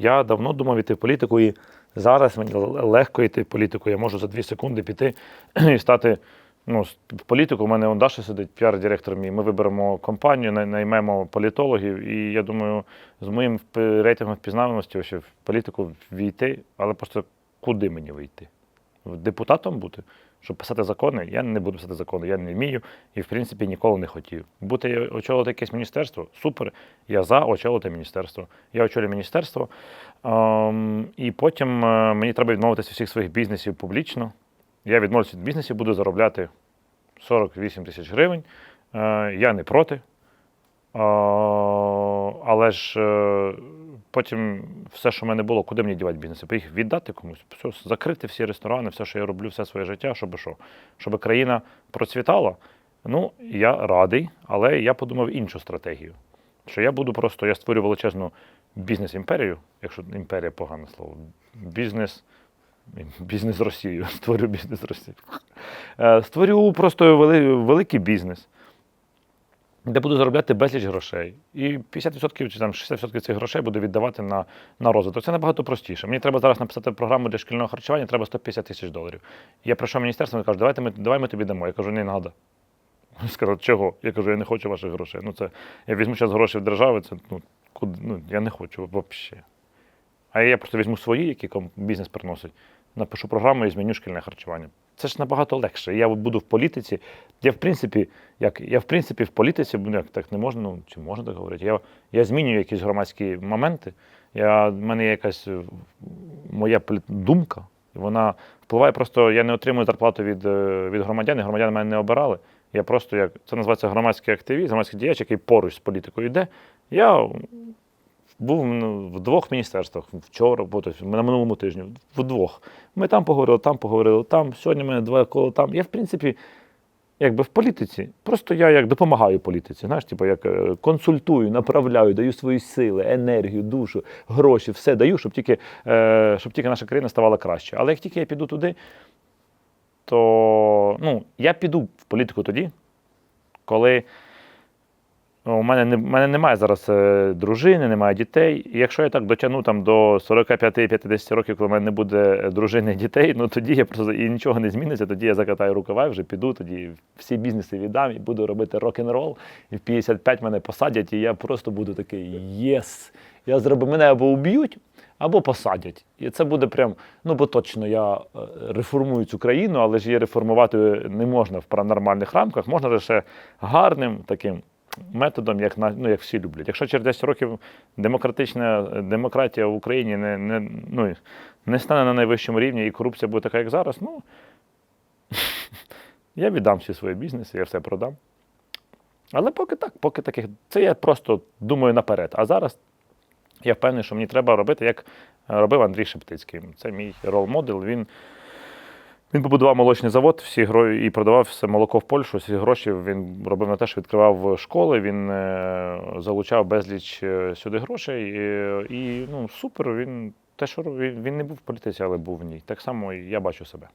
Я давно думав іти в політику, і зараз мені легко йти в політику. Я можу за дві секунди піти і стати. Ну, в політику у мене он Даша сидить, піар-директор мій. Ми виберемо компанію, наймемо політологів. І я думаю, з моїм рейтингом впізнаваності в політику війти, але просто куди мені вийти? Депутатом бути? Щоб писати закони, я не буду писати закони, я не вмію і, в принципі, ніколи не хотів. Бути очолити якесь міністерство супер. Я за очолити міністерство. Я очолюю міністерство, ем, і потім е, мені треба відмовитися всіх своїх бізнесів публічно. Я відмовлюся від бізнесів, буду заробляти 48 тисяч гривень. Е, я не проти. Е, але ж е, потім все, що в мене було, куди мені дівати бізнеси? Їх віддати комусь, все, закрити всі ресторани, все, що я роблю, все своє життя, щоб що? Щоб країна процвітала. Ну, я радий, але я подумав іншу стратегію. Що я буду просто, я створю величезну бізнес-імперію, якщо імперія погане слово, бізнес. Бізнес з Росією. Створю бізнес з Росією. Е, Створю просто вели- великий бізнес, де буду заробляти безліч грошей. І 50% чи там 60% цих грошей буду віддавати на, на розвиток. Це набагато простіше. Мені треба зараз написати програму для шкільного харчування, треба 150 тисяч доларів. Я прийшов в міністерство і кажу, давайте ми, давай ми тобі дамо. Я кажу, не треба. Сказав, чого? Я кажу, я не хочу ваших грошей. Ну, це, я візьму зараз гроші в держави, це ну, куди, ну, я не хочу взагалі. А я просто візьму свої, які бізнес приносить, напишу програму і зміню шкільне харчування. Це ж набагато легше. Я буду в політиці. Я в принципі, як я в принципі в політиці, як так не можна, ну чи можна так говорити? Я, я змінюю якісь громадські моменти. Я, в мене є якась е, моя думка, вона впливає просто. Я не отримую зарплату від, е, від громадян, і громадяни мене не обирали. Я просто як це називається громадський активіст, громадський діяч, який поруч з політикою йде. Я був ну, в двох міністерствах вчора, бо, тобто, на минулому тижні, в двох. Ми там поговорили, там поговорили, там. Сьогодні ми два кола там. Я, в принципі, якби в політиці, просто я як допомагаю політиці. Знаєш, типу, як е, консультую, направляю, даю свої сили, енергію, душу, гроші, все даю, щоб тільки, е, щоб тільки наша країна ставала краще. Але як тільки я піду туди, то ну, я піду в політику тоді, коли У мене, не, мене немає зараз е, дружини, немає дітей. І якщо я так дотягну там, до 45-50 років, коли в мене не буде е, дружини і дітей, ну тоді я просто і нічого не зміниться, тоді я закатаю рукава, вже піду, тоді всі бізнеси віддам і буду робити рок-н-рол. І в 55 мене посадять, і я просто буду такий єс. Я зроблю мене або уб'ють, або посадять. І це буде прям, ну бо точно я е, реформую цю країну, але ж її реформувати не можна в пра- нормальних рамках, можна лише гарним таким методом, як ну, як всі люблять. Якщо через 10 років демократична демократія в Україні не, не, ну, не стане на найвищому рівні і корупція буде така, як зараз, ну я віддам всі свої бізнеси, я все продам. Але поки так, поки таких. Це я просто думаю наперед. А зараз я впевнений, що мені треба робити, як робив Андрій Шептицький. Це мій рол-модел. Він він побудував молочний завод всі гро... і продавав все молоко в Польщу. Всі гроші він робив на те, що відкривав школи, він е, залучав безліч е, сюди грошей. І, і ну, супер, він те, що він, він не був в політиці, але був в ній. Так само я бачу себе.